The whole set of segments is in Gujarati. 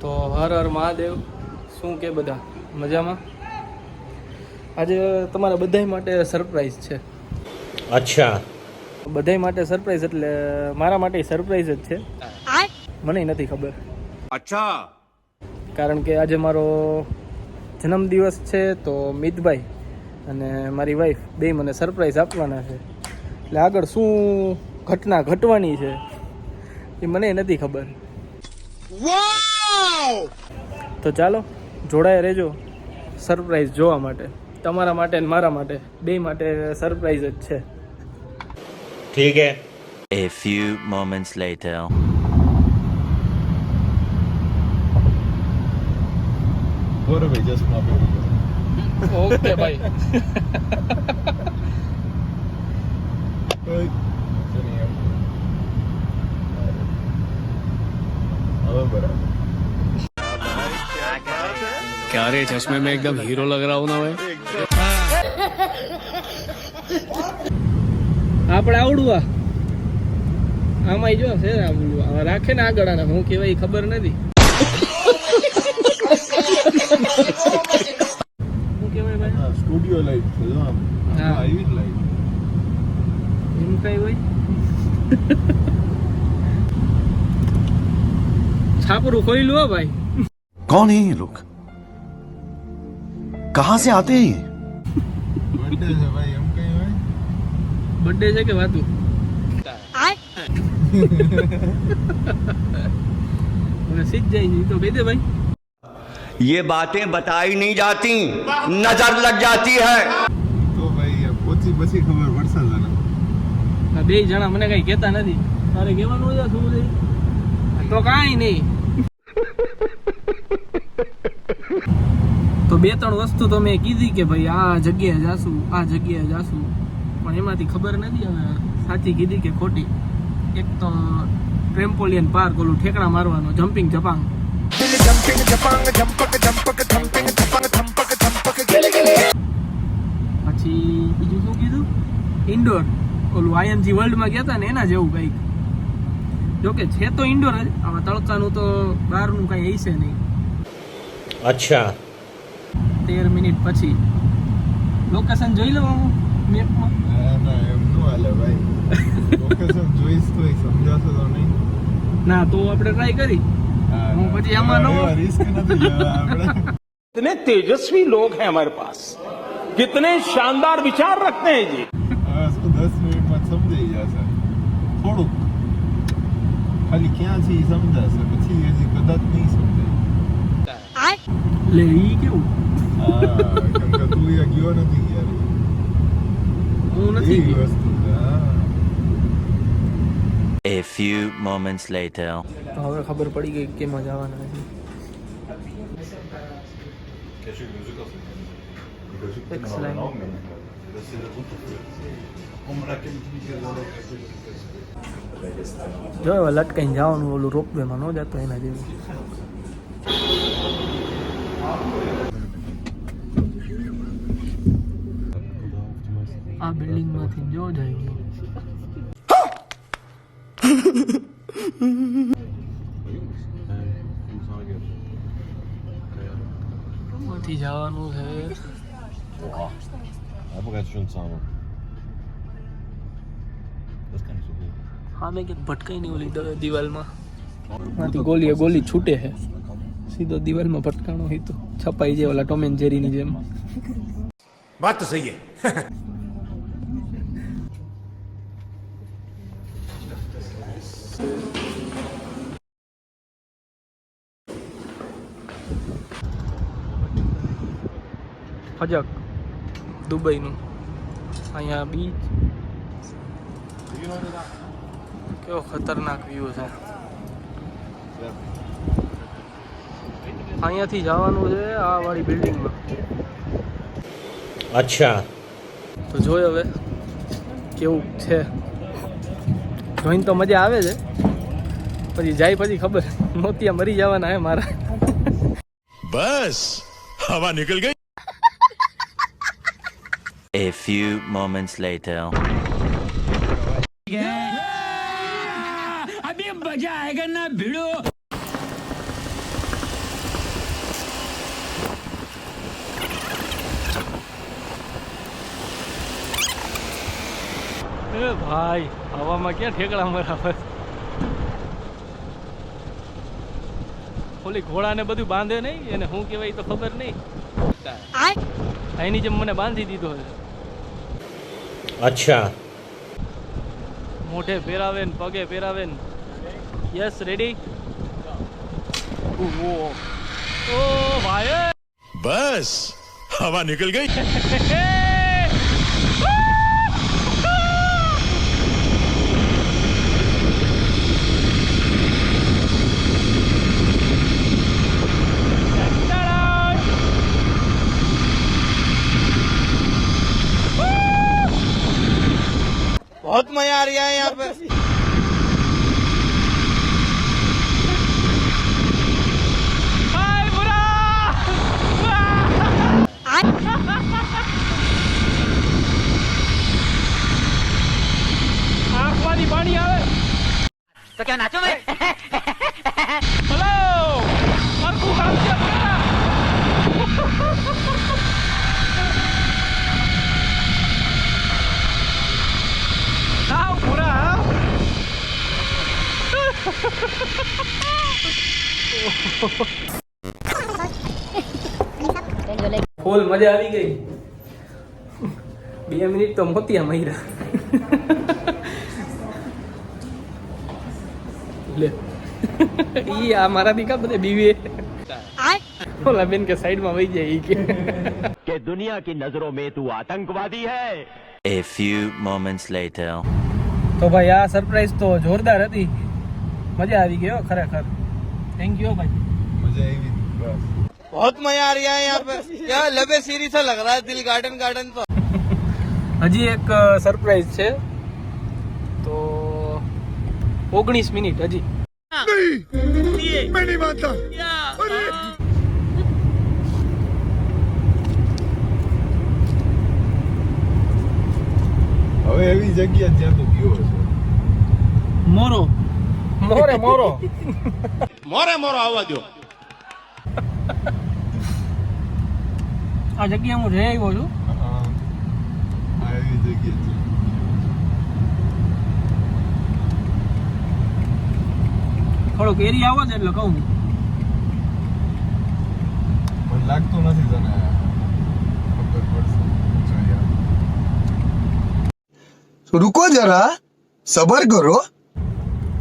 તો હર હર મહાદેવ શું કે બધા? મજામાં? આજે તમારા બધા માટે સરપ્રાઈઝ છે. અચ્છા. બધા માટે સરપ્રાઈઝ એટલે મારા માટે સરપ્રાઈઝ જ છે. મને નથી ખબર. અચ્છા. કારણ કે આજે મારો જન્મદિવસ છે તો મિતભાઈ અને મારી વાઈફ બે મને સરપ્રાઈઝ આપવાના છે. એટલે આગળ શું ઘટના ઘટવાની છે એ મને નથી ખબર. તો ચાલો જોડાયા રહેજો. સરપ્રાઈઝ જોવા માટે. તમારા માટે મારા માટે. બે માટે સરપ્રાઈઝ જ છે. ઠીક હે. A few moments later. What have we just popped okay ભાઈ. હવે બરાબર. क्या रे चश्मे में एकदम हीरो लग रहा हूँ ना मैं આપણે આવડું આ આમાં જો છે આવડું આ રાખે ને આગળ આને હું કહેવાય ઈ ખબર નથી શું કહેવાય ભાઈ હા સ્ટુડિયો લાઈટ છે જો આમ હા. હા એવી જ લાઈટ એમ કઈ હોય છાપરું ખોઈલું હો ભાઈ कौन है ये लोग कहां से आते हैं ये બર્થડે છે ભાઈ એમ કઈ હોય બર્થડે છે કે વાતું મને સીધ જાય છે ઈ તો કહી દે ભાઈ ये बातें बताई नहीं जाती नजर लग जाती है તો ભાઈ પોચી પછી ખબર પડશે તને આ બે જણા મને કઈ કહેતા નથી તારે કહેવાનું છે શું છે તો કાંઈ નહીં બે, ત્રણ વસ્તુ તો મેં કીધી કે ભાઈ આ જગ્યાએ જાશું, આ જગ્યાએ જાશું. પણ એમાંથી ખબર નથી હવે. સાચી કીધી કે ખોટી? એક તો ટ્રેમ્પોલિયન પાર્ક ઓલું ઠેકડા મારવાનો, જમ્પિંગ જપાંગ. જમ્પિંગ જપાંગ જમ્પક જમ્પક થમ્પિંગ થપંગ પછી બીજું શું કીધું? ઇન્ડોર. ઓલું આઈએમજી વર્લ્ડમાં ગયા હતા ને એના જેવું કંઈક. જોકે છે તો ઇન્ડોર જ, આમાં તડકાનું તો બહારનું કાંઈ હશે નહીં. અચ્છા. તેર મિનિટ પછી લોકેશન જોઈ લઉં હું મેપમાં ના ના એમ નો હાલે ભાઈ લોકેશન જોઈશ તોય સમજાશે તો નહીં ના તો આપણે ટ્રાય કરી હા, હું પછી આમાં ન- એવા risk નથી લેવા આપણે कितने तेजस्वी लोग हैं हमारे पास कितने शानदार विचार रखते हैं जी હવે શું દસ મિનિટમાં જ સમજાઈ જશે થોડુંક ખાલી ક્યાં છે એ સમજાશે પછી હજી કદાચ નહીં સમજાય લે ઈ કેવું હા કેમ કે તું એ ગયો નથી યાર હું નથી એ ગયો. વસ્તુ A few moments later. તો હવે ખબર પડી ગઈ કે મજા જવાના છે. જો હવે લટકાઈને જવાનું ઓલું રોપવેમાં ન જતો એના જેવું. આ બિલ્ડિંગમાંથી જો જાય. જવાનું છે? હા મેં કે ભટકાઈ નહીં ઓલી દિવાલમાં. માંથી ગોલીએ ગોલી છૂટે છે. સીધો દિવાલમાં ભટકાણો હોય તો છપાઈ જાય ઓલા ટોમેન જેરીની જેમ. વાત તો સહી ફજક દુબઈનું. અહીંયા બીચ કેવો ખતરનાક વ્યૂ છે. અહીંયાથી જવાનું છે આ વાળી બિલ્ડિંગમાં અચ્છા. તો જોયો હવે કેવું છે. જોઈને તો મજા આવે છે. પછી જાય પછી ખબર. નોતિયા મરી જવાના હે મારા. બસ હવા નીકળ ગઈ. few moments later. अभी मजा आएगा એ ભાઈ હવામાં ક્યાં ઠેકડા બરાબર ઓલી ઘોડા ને બધું બાંધે નહીં એને શું કેવાય તો ખબર નહીં એની જેમ મને બાંધી દીધો હશે अच्छा। मोटे पेरावेन पगे पेरावेन। यस रेडी ओ ओ भाई। बस हवा निकल गई। તો કેમ નાચો મેં હલો સરખું કામ છે. સાવ પૂરા ફૂલ મજા આવી ગઈ. બે મિનિટ તો મોતિયા મહિરા લે ઈ આ મારાથી કા બધે બીવે ઓલા બેન કે સાઈડમાં વહી જાય ઈ કે कि दुनिया की नजरों में तू आतंकवादी है A few moments later. તો ભાઈ આ સરપ્રાઈઝ તો જોરદાર હતી મજા આવી ગઈ હો ખરેખર થેન્ક યુ ભાઈ મજા આવી બસ बहुत मजा आ रहा है यहाँ पे यहाँ लबे सीरी सा लग रहा है दिल गार्डन गार्डन तो હજી એક સરપ્રાઈઝ છે તો ઓગણીસ મિનિટ હજી. હવે એવી જગ્યા જ્યાં તું ગયો છે મોરો. મોરે મોરો. મોરે મોરો આવવા દો આ જગ્યા હું રહી આવ્યો છું. આ એવી જગ્યા છે. થોડોક એરિયા આવો ને એટલે કહું. પણ લાગતો નથી તને રૂકો જરા સબર કરો.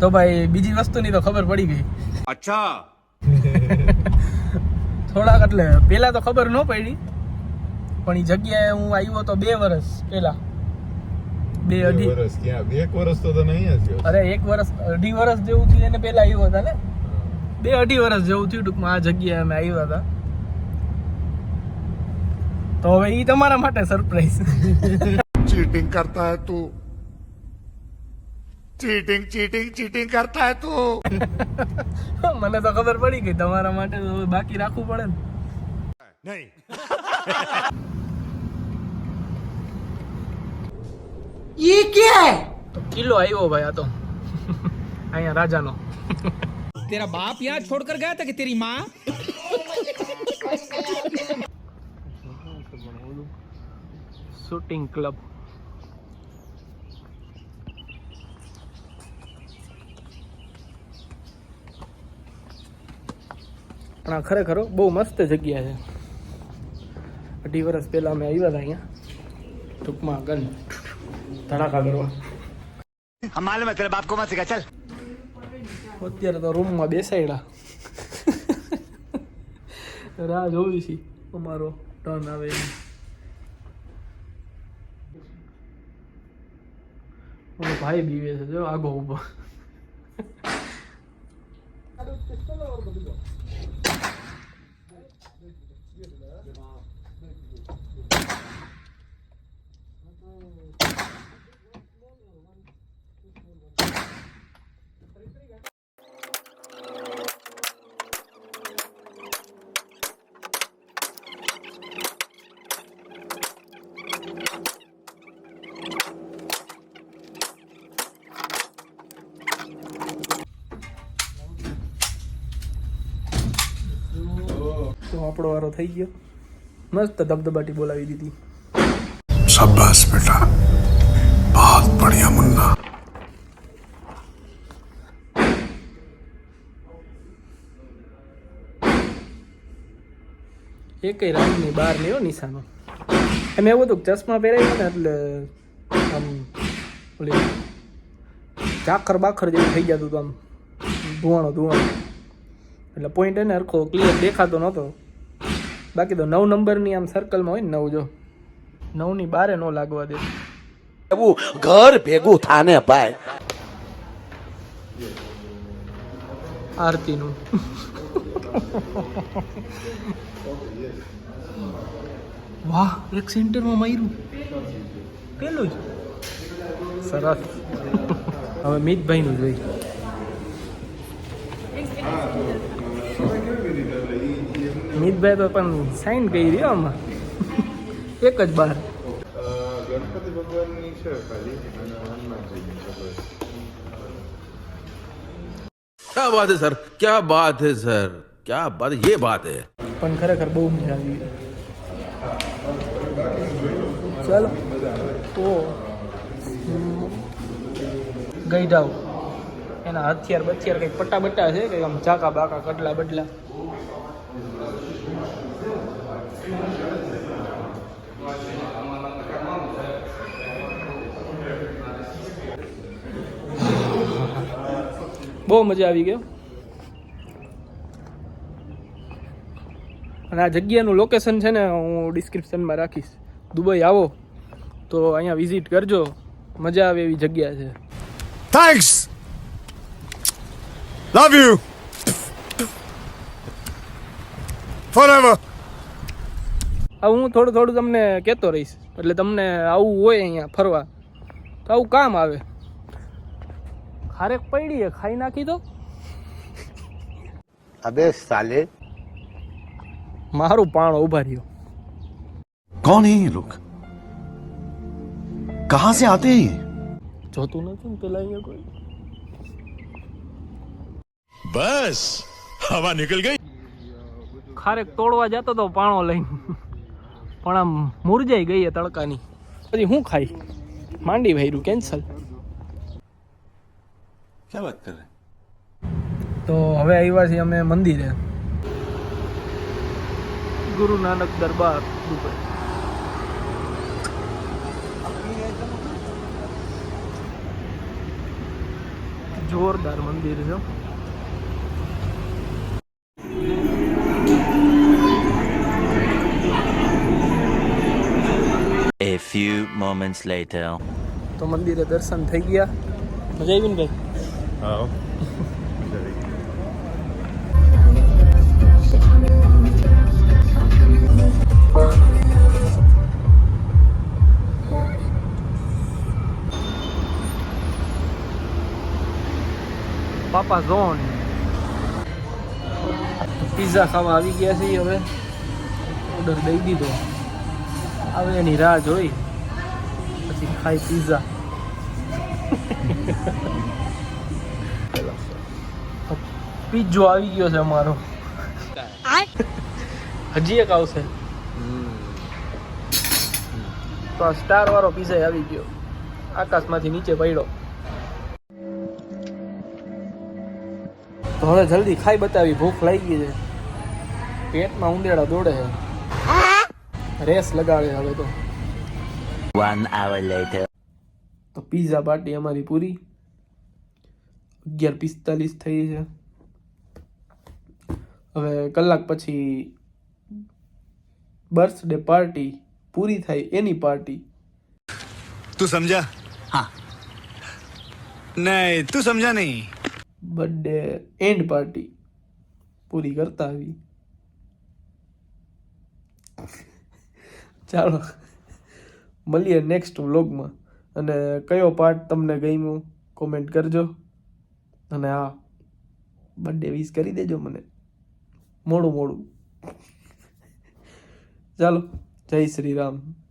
તો ભાઈ બીજી વસ્તુની તો ખબર પડી ગઈ. અચ્છા. થોડાક એટલે પેલા તો ખબર ન પડી. પણ એ જગ્યાએ હું આવ્યો તો બે વર્ષ પેલા બે અઢી. વર્ષ ક્યાં? એક વર્ષ તો તને અહીંયા થયો અરે એક વર્ષ અઢી વર્ષ જેવું થયું એને પહેલા આવ્યો હતા ને? બે અઢી વર્ષ જેવું થયું ટૂંકમાં આ જગ્યાએ અમે આવ્યા હતા. તો હવે એ તમારા માટે સરપ્રાઈઝ ચીટિંગ કરતા હે તું. ચીટિંગ ચીટિંગ ચીટિંગ કરતા હે તું. મને તો ખબર પડી ગઈ તમારા માટે બાકી રાખવું પડે ને. નહીં. ઈ કે? કિલ્લો આવ્યો ભાઈ આ તો. અહીંયા રાજાનો. તેરા બાપ યહાં છોડ ગયા હતા કે તેરી માં? શૂટિંગ ક્લબ પણ આ ખરેખર બહુ મસ્ત જગ્યા છે. અઢી વર્ષ પહેલાં અમે આવ્યા હતા અહીંયા. ટૂંકમાં ગંધ ધડાકા કરવા માલુમ તારા બાપ કોમાં ચાલ અત્યારે તો રૂમમાં બેસાડ્યા રાહ જોવી છે અમારો ટર્ન આવે ભાઈ બીવે છે જો આગો ઊભો પોપડો વાળો થઈ ગયો. મસ્ત ધબધબાટી બોલાવી દીધી. શાબાશ બેટા. બહુત બઢિયા મુન્ના. એકેયની બહાર લેવો નિશાનો. એમ એવું હતું ચશ્મા પહેરાય ને એટલે આમ ઓલી ચાખર બાખર જેવું થઈ જતું હતું આમ. ધુવાણો ધુવાણો. એટલે પોઈન્ટ એને હરખો ક્લિયર દેખાતો નહોતો. બાકી તો નવ નંબરની આમ સર્કલમાં હોય ને નવ જો. નવની બારે ન લાગવા દે. એવું ઘર ભેગું થાને ભાઈ. આરતીનું. વાહ એક સેન્ટરમાં માર્યું. પેલું જ. સરસ. હવે મિતભાઈનું જોઈ મિતભાઈ તો પણ સાઈન કરી રહ્યો આમાં. એક જ બાર. ગણપતિ ભગવાનની છે ખાલી અને હનુમાનજીની છે ક્યા બાત હે સર ક્યા બાત હે સર ક્યા બાત યે બાત હે પણ ખરેખર બહુ મજા આવી. ચાલો તો ગઈડાવ એના હથિયાર બથિયાર કંઈક પટ્ટા બટ્ટા છે કંઈક આમ ચાકા બાકા કડલા બડલા. બહુ મજા આવી ગયો અને આ જગ્યાનું લોકેશન છે ને હું ડિસ્ક્રિપ્શનમાં રાખીશ. દુબઈ આવો તો અહીંયા વિઝિટ કરજો. મજા આવે એવી જગ્યા છે. થેન્ક્સ લવ યુ ફોરએવર હવે હું થોડું થોડું તમને કહેતો રહીશ. એટલે તમને આવું હોય અહીંયા ફરવા. તો આવું કામ આવે. ખારેક પડી ખાઈ નાખી તો? અબે સાલે. મારું પાણ ઊભા રહ્યો. કોણ હે લોક કહા સે આતે જોતું નથી ને પેલા અહીંયા કોઈ? બસ હવા નીકળ ગઈ ખારેક તોડવા જતો તો પાણો લઈને. પણ આમ મુરજાઈ ગઈ તડકાની. પછી હું ખાઈ? માંડી ભાઈ કેન્સલ. ક્યાં વાત કરે? તો હવે આવ્યા છીએ અમે મંદિરે. ગુરુ નાનક દરબાર દુબઈ. જોરદાર મંદિર છે. A few moments later. તો મંદિરે દર્શન થઈ ગયા. મજા આવી ને ભાઈ? હા પાપા ઝોન પિઝા ખાવા આવી ગયા છે હવે. ઓર્ડર દઈ દીધો. હવે એની રાહ જોઈ. પછી ખાઈ પિઝા પીઝો આવી ગયો છે અમારો. હજી એક આવશે. તો સ્ટાર વાળો પીઝા આવી ગયો. આકાશમાંથી નીચે પડ્યો. તો હવે જલ્દી ખાઈ બતાવી ભૂખ લાગી ગઈ છે. પેટમાં ઉંદેડા દોડે છે. રેસ લગાડે હવે તો. વન આવર લેટર તો પીઝા પાર્ટી અમારી પૂરી. અગિયાર પિસ્તાલીસ થઈ છે. હવે કલાક પછી બર્થડે પાર્ટી પૂરી થાય એની પાર્ટી તું સમજા? હા. નહીં તું સમજા નહીં. બર્થડે એન્ડ પાર્ટી પૂરી કરતા આવી. ચાલો મળીએ નેક્સ્ટ વ્લોગમાં અને કયો પાર્ટ તમને ગમ્યો કોમેન્ટ કરજો. અને હા બર્થડે વિશ કરી દેજો મને. મોડું મોડું. ચાલો જય શ્રી રામ.